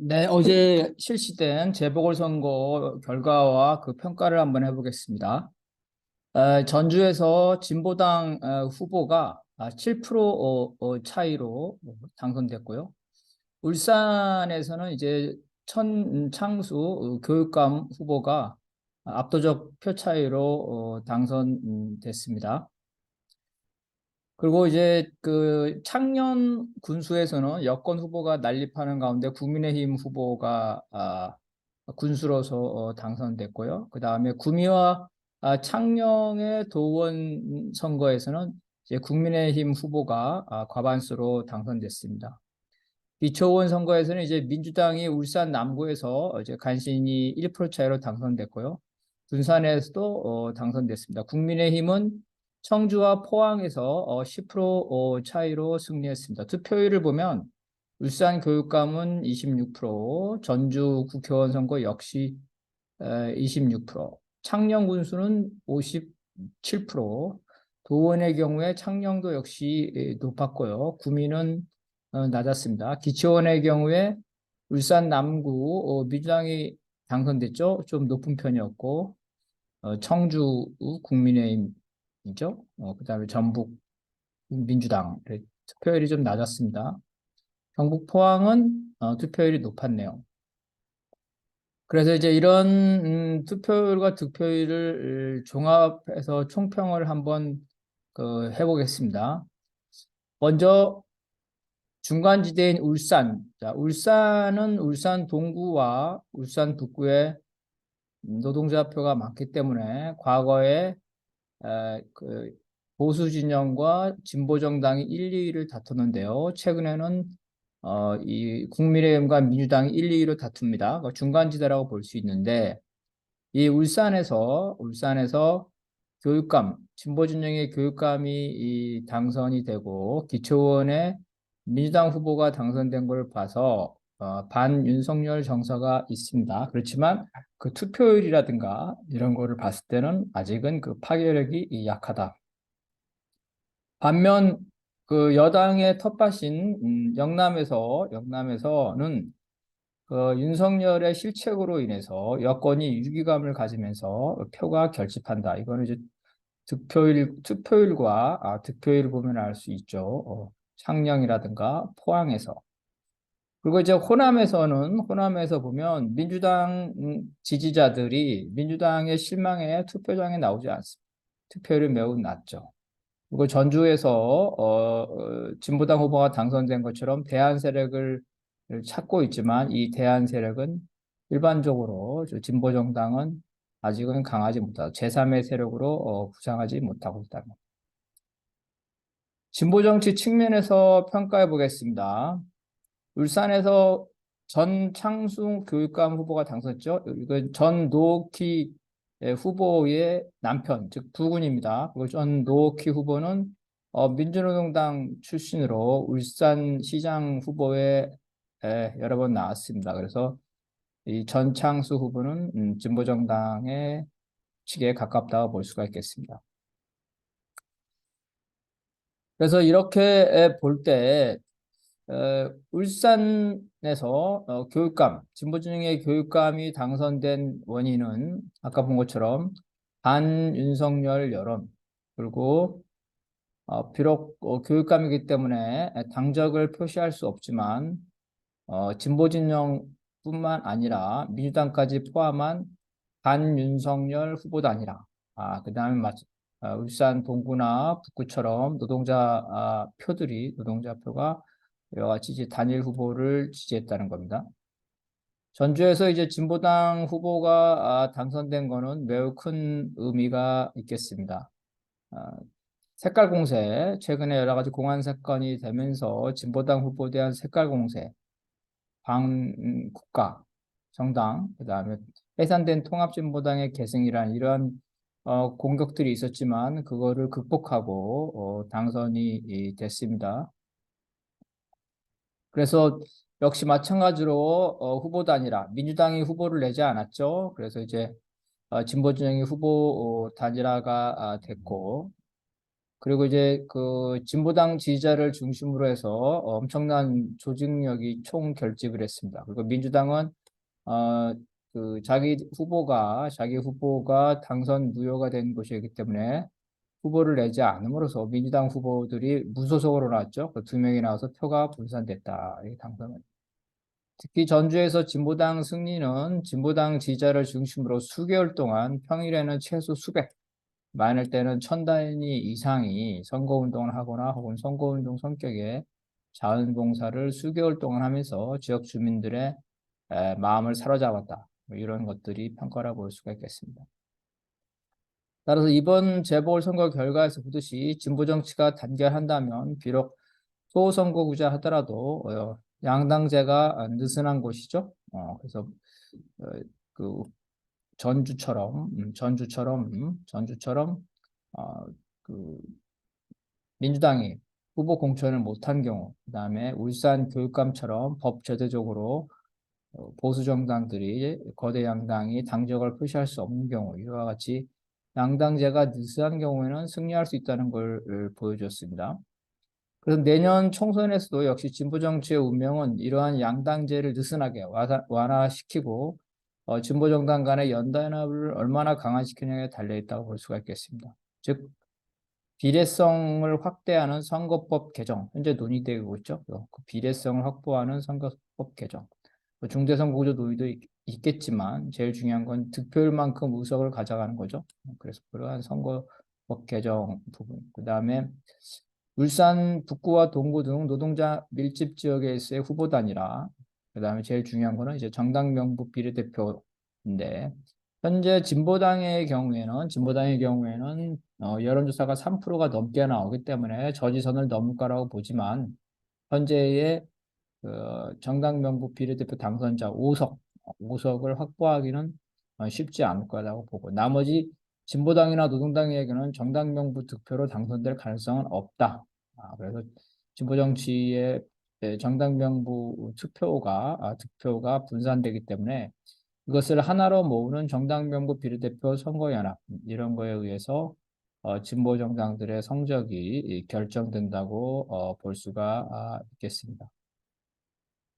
네, 어제 실시된 재보궐선거 결과와 그 평가를 한번 해보겠습니다. 에, 전주에서 진보당 어, 후보가 아, 7% 어, 어, 차이로 당선됐고요. 울산에서는 이제 천창수 어, 교육감 후보가 압도적 표 차이로 어, 당선됐습니다. 그리고 이제 그 창녕 군수에서는 여권 후보가 난립하는 가운데 국민의힘 후보가 아, 군수로서 어, 당선됐고요. 그 다음에 구미와 아, 창녕의 도원 선거에서는 이제 국민의힘 후보가 아, 과반수로 당선됐습니다. 기초원 선거에서는 이제 민주당이 울산 남구에서 이제 간신히 1% 차이로 당선됐고요. 군산에서도 어, 당선됐습니다. 국민의힘은 청주와 포항에서 10% 어, 차이로 승리했습니다. 투표율을 보면 울산 교육감은 26%, 전주 국회의원 선거 역시 26%, 창녕 군수는 57%, 도원의 경우에 창녕도 역시 높았고요. 구민은 어, 낮았습니다. 기초원의 경우에 울산 남구 어, 민주당이 당선됐죠. 좀 높은 편이었고 청주 국민의힘 이죠. 어, 그 다음에 전북 민주당 투표율이 좀 낮았습니다. 경북 포항은 어, 투표율이 높았네요. 그래서 이제 이런 음, 투표율과 득표율을 종합해서 총평을 한번 그, 해보겠습니다. 먼저 중간지대인 울산. 자, 울산은 울산 동구와 울산 북구에 노동자 표가 많기 때문에 과거에 그 보수 진영과 진보 정당이 1, 2위를 다투는데요. 최근에는 어, 이 국민의힘과 민주당이 1, 2위로 다툽니다. 그 중간 지대라고 볼 수 있는데 이 울산에서 울산에서 교육감 진보 진영의 교육감이 이 당선이 되고 기초원의 민주당 후보가 당선된 걸 봐서 어, 반 윤석열 정서가 있습니다. 그렇지만 그 투표율이라든가 이런 거를 봤을 때는 아직은 그 파괴력이 약하다. 반면 그 여당의 텃밭인 음, 영남에서 영남에서는 그 윤석열의 실책으로 인해서 여권이 위기감을 가지면서 표가 결집한다. 이거는 이제 득표율 투표율과 아, 득표율을 보면 알 수 있죠. 어, 창녕이라든가 포항에서 그리고 이제 호남에서는 호남에서 보면 민주당 지지자들이 민주당의 실망에 투표장에 나오지 않습니다. 투표율이 매우 낮죠. 그리고 전주에서 어, 어, 진보당 후보가 당선된 것처럼 대안 세력을 찾고 있지만 이 대안 세력은 일반적으로 진보 정당은 아직은 강하지 못하다. 제3의 세력으로 어, 부상하지 못하고 있다. 진보 정치 측면에서 평가해 보겠습니다. 울산에서 전창수 교육감 후보가 당선했죠. 이건 전 노키 후보의 남편, 즉 부군입니다. 그리고 전 노키 후보는 어, 민주노동당 출신으로 울산시장 후보에 에, 여러 번 나왔습니다. 그래서 이 전창수 후보는 음, 진보정당의 측에 가깝다고 볼 수가 있겠습니다. 그래서 이렇게 볼 때 어, 울산에서 어, 교육감, 진보진영의 교육감이 당선된 원인은 아까 본 것처럼 반윤석열 여론 그리고 어, 비록 어, 교육감이기 때문에 당적을 표시할 수 없지만 어, 진보진영뿐만 아니라 민주당까지 포함한 반윤석열 후보도 아니라 아, 그 다음에 어, 울산 동구나 북구처럼 노동자 아, 표들이 노동자 표가 여러 가지 이제 단일 후보를 지지했다는 겁니다. 전주에서 이제 진보당 후보가 아, 당선된 거는 매우 큰 의미가 있겠습니다. 아, 색깔 공세, 최근에 여러 가지 공안 사건이 되면서 진보당 후보에 대한 색깔 공세, 방 국가, 정당, 그 다음에 해산된 통합진보당의 계승이란 이러한 어, 공격들이 있었지만 그거를 극복하고 어, 당선이 됐습니다. 그래서 역시 마찬가지로 어, 후보도 아니라 민주당이 후보를 내지 않았죠. 그래서 이제 어, 진보 진영이 후보 어, 단일화가 아, 됐고 그리고 이제 그 진보당 지지자를 중심으로 해서 엄청난 조직력이 총 결집을 했습니다. 그리고 민주당은 어, 그 자기 후보가 자기 후보가 당선 무효가 된 것이기 때문에 후보를 내지 않음으로써 민주당 후보들이 무소속으로 나왔죠. 그 두 명이 나와서 표가 분산됐다. 이 당선은. 특히 전주에서 진보당 승리는 진보당 지지자를 중심으로 수개월 동안 평일에는 최소 수백, 많을 때는 천 단위 이상이 선거운동을 하거나 혹은 선거운동 성격의 자원봉사를 수개월 동안 하면서 지역 주민들의 에, 마음을 사로잡았다. 뭐 이런 것들이 평가라 볼 수가 있겠습니다. 따라서 이번 재보궐선거 결과에서 보듯이 진보 정치가 단결한다면 비록 소선거구제 하더라도 어, 양당제가 느슨한 곳이죠. 어, 그래서 어, 그 전주처럼 음, 전주처럼 음, 전주처럼 어, 그 민주당이 후보 공천을 못한 경우, 그 다음에 울산 교육감처럼 법 제도적으로 어, 보수 정당들이 거대 양당이 당적을 표시할 수 없는 경우 이와 같이 양당제가 느슨한 경우에는 승리할 수 있다는 걸 보여줬습니다. 그래서 내년 총선에서도 역시 진보 정치의 운명은 이러한 양당제를 느슨하게 완화시키고 어, 진보 정당 간의 연단합을 얼마나 강화시키느냐에 달려 있다고 볼 수가 있겠습니다. 즉 비례성을 확대하는 선거법 개정 현재 논의되고 있죠. 그 비례성을 확보하는 선거법 개정. 뭐 중대선거구조 논의도 있, 겠지만 제일 중요한 건 득표율만큼 의석을 가져가는 거죠. 그래서 그러한 선거법 개정 부분. 그 다음에 울산 북구와 동구 등 노동자 밀집 지역에서의 후보단이라 그 다음에 제일 중요한 거는 이제 정당 명부 비례대표인데 현재 진보당의 경우에는 진보당의 경우에는 어, 여론조사가 3%가 넘게 나오기 때문에 저지선을 넘을 거라고 보지만 현재의 그 정당 명부 비례대표 당선자 5석 5석을 확보하기는 어, 쉽지 않을 거라고 보고 나머지 진보당이나 노동당에게는 정당 명부 득표로 당선될 가능성은 없다. 아, 그래서 진보 정치의 정당 명부 투표가 아, 득표가 분산되기 때문에 이것을 하나로 모으는 정당 명부 비례대표 선거연합 이런 거에 의해서 어, 진보 정당들의 성적이 결정된다고 어, 볼 수가 아, 있겠습니다.